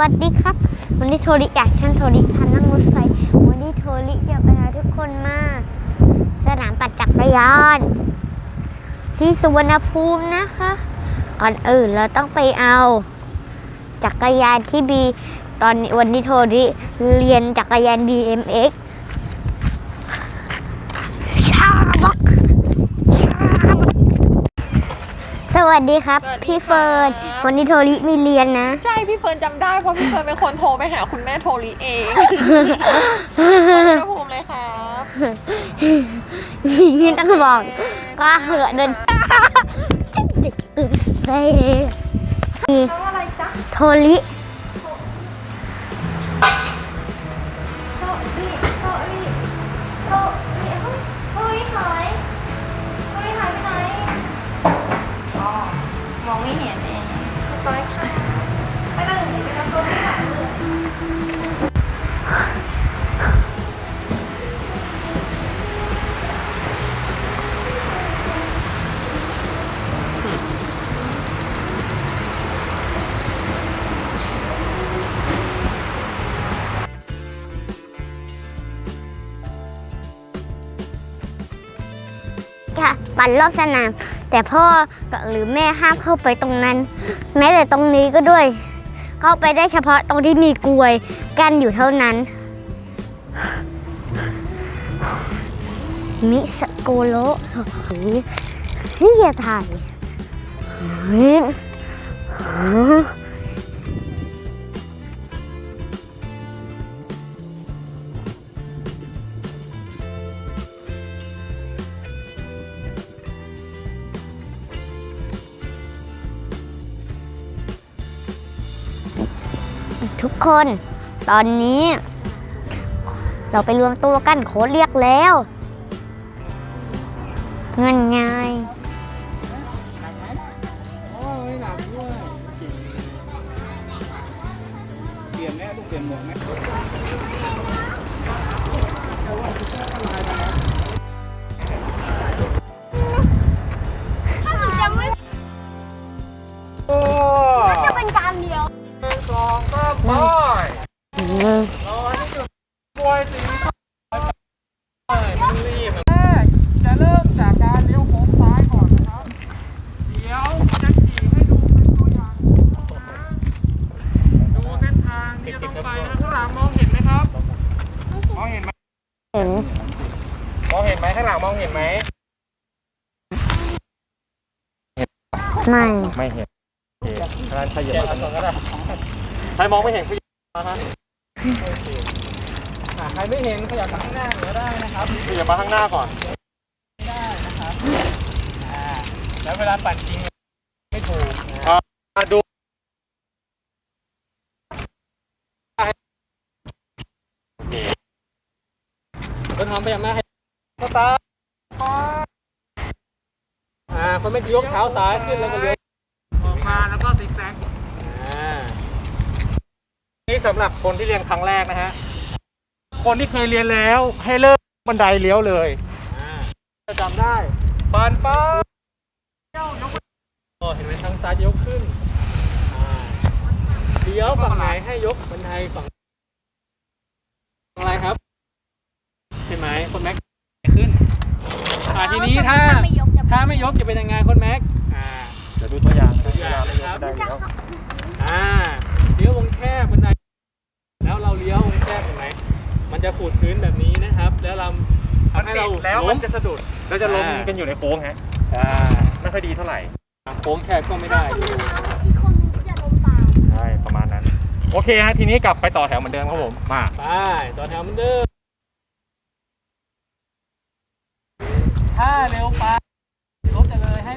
วัสดีครับ วันนี้โทริอยากท่านโทริทานนั่งรถไฟ วันนี้โทริอยากไปหาทุกคนมา สนามปั่นจักรยาน ที่สุวรรณภูมินะคะ ก่อนอื่นเราต้องไปเอา จักรยานที่บี ตอนนี้วันนี้โทริเรียนจักรยาน BMX ชาบักชาบักส วัสดีครับ สวัสดีพี่เฟิร์นครับ วันนี้โทริมีเรียนนะ ใช่พี่เฟิร์นจำได้เพราะพี่เฟิร์นเป็นคนโทรไปหาคุณแม่โทรีเองอุณหภูมิเลยครับนี่ต้องบอกก็เหอะเดินเด็กตื่นเต้นมีแล้วอะไรจ๊ะโทริ ไปค่ะไม่ได้หนีไปกับโทรีหายเลยค่ะปั่นรอบสนาม แต่พ่อหรือแม่ห้ามเข้าไปตรงนั้น แม้แต่ตรงนี้ก็ด้วย เข้าไปได้เฉพาะตรงที่มีกลวยกั้นอยู่เท่านั้น มิสโกโลนี่อย่าถ่าย ทุกคน ตอนนี้ เราไปรวมตัวกันโค้ดเรียกแล้วเงินง่ายเปลี่ยนแม่ต้องเปลี่ยนหมวกไหม เห็นไหมไม่ไม่เห็นโอเคถ้าถ้าเหยียบมาตรงนั้นก็ได้ใครมองไม่เห็นขยับมาฮะโอเคอะใครไม่เห็นขยับมาข้างหน้าก็ได้นะครับขยับมาข้างหน้าก่อนไม่ได้นะครับอ่าแล้วเวลาปั่นจริงไม่ถูกนะดูก็ทำไปอย่างนั้นให้สตา ร์ทอ่าคนไม่ยกเท้าซ้ายขึ้นแล้วก็เลี้ยวออกมาแล้วก็ซิกแซกอ่านี่สำหรับคนที่เรียนครั้งแรกนะฮะ คนที่เคยเรียนแล้วให้เริ่มบันไดเลี้ยวเลยอ่าจะจำได้ปานป้าเลี้ยวยกโอ้เห็นไหมทางซ้ายยกขึ้นอ่าเลี้ยวฝั่งไหนให้ยกบันไดฝั่งอะไรครับเห็นไหมคนแม็กขึ้นอ่าทีนี้ถ้า ถ้าไม่ยกจะเป็นยังไงคนแม็ก อ่าจะดูตัวอย่างตัวอย่างนะครับได้แล้วอ่าเลี้ยววงแคบบันไดแล้วเราเลี้ยววงแคบเห็นไหมมันจะขูดพื้นแบบนี้นะครับ แล้วเราทำให้เราแล้วล้มันมจะสะดุดเราจะล้มอ่ากันอยู่ในโค้งฮะใช่ไม่ค่อยดีเท่าไหร่โค้งแคบก็ไม่ได้อีกคนจะล้มตามใช่ประมาณนั้น โอเคฮะทีนี้กลับไปต่อแถวเหมือนเดิมครับผมมาไปต่อแถวเหมือนเดิมถ้าเร็วไปร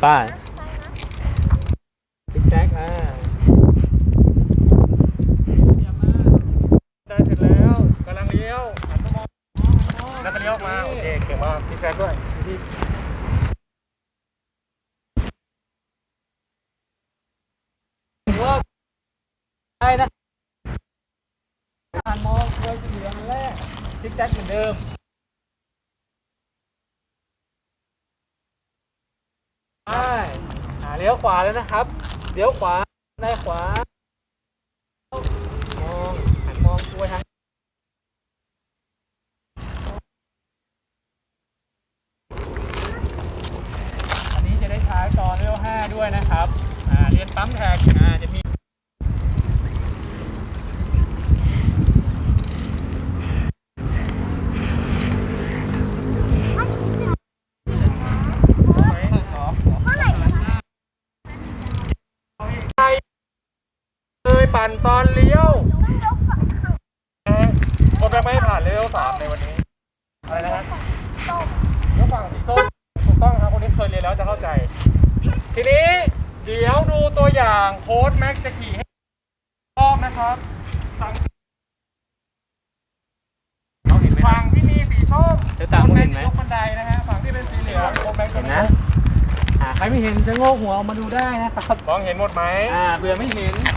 ไป้ายติ๊กแท็กอ่าได้เสร็จแล้วกำลังเลี้ยวหันมองแล้วก็เลี้ยวมาโอเคเก่งมากติ๊กแท็กด้วยได้นะหันมองเคยจะเหลืออัแรกติ๊กแท็กเหมือนเดิม ไปอ่าเลี้ยวขวาแล้วนะครับ เลี้ยวขวาได้ขวา มองหันมองกลวยทางอันนี้จะได้ใช้ตอนเลเวล5ด้วยนะครับ อ่า เรียนปั๊มแท็ก อ่า จะมี เลย ปั่นตอนเลี้ยวคนแรกไม่ให้ผ่านเลเวลสามในวันนี้ อะไรนะฮะเลี้ยวฝั่งสีส้มถูกต้องครับคนนี้เคยเรียนแล้วจะเข้าใจ ทีนี้เดี๋ยวดูตัวอย่างโค้ดแม็กจะขี่ให้รอบนะครับฝั่งฝั่งที่มีสีส้มเดี๋ยวตามโค้ดเห็แม็กนไหมจะยกบันไดนะฮะฝั่งที่เป็นสีเหลืองโค้ดแม็กจะไม่ยกอ่าใครไม่เห็นจะโงกหัวออกมาดูได้นะครับมองเห็นหมดไหมอ่าเบื่อไม่เห็นนี่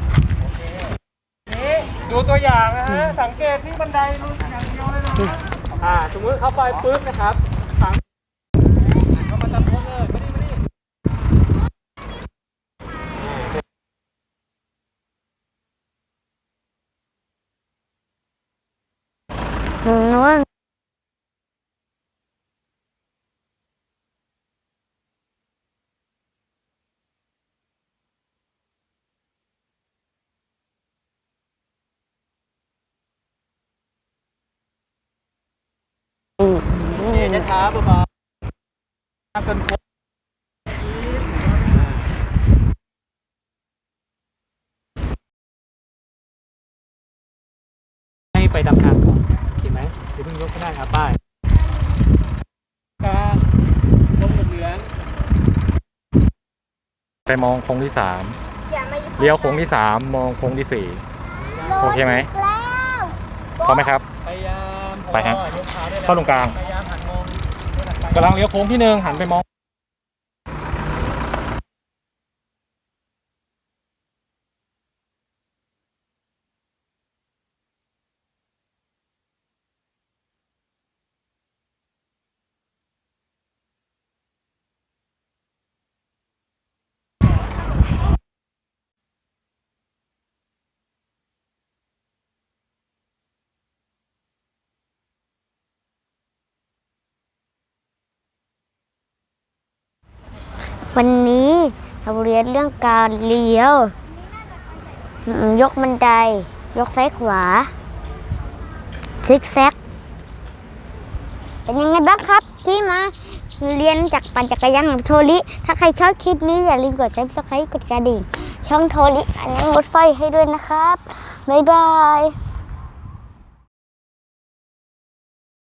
ดูตัวอย่างนะฮะ สังเกตที่บันไดรุ่นอย่างเดียวเลยนะฮะอ่าสมมติเข้าไปปุ๊บนะครับฝังเข้ามาตามโค้งเลยมาดิมาดิ นู้น นี่จะ ช้าเบาๆจนโค้งให้ไปดำทางก่อนโอเคไหมเดี๋ยวเพิ่งยกก็ได้ครับป้ายกลางลงเหลืองไปมองโค้งที่สามเลี้ยวโค้งที่สามมองโค้งที่สี่ โอเคไหมพร้อมไหมครับ พยายามไปฮะ ยกขาได้แล้วเข้าตรงกลาง พยายามหันมอง กำลังเลี้ยวโค้งที่หนึ่งหันไปมอง วันนี้เราเรียนเรื่องการเลี้ยว ยกบันได ยกซ้ายขวา ซิกแซก เป็นยังไงบ้างครับ ที่มาเรียนจากปั่นจักรยานของโทริถ้าใครชอบคลิปนี้อย่าลืมกด subscribe กดกระดิ่ง ช่องโทริอันนี้รถไฟให้ด้วยนะครับ บ๊ายบาย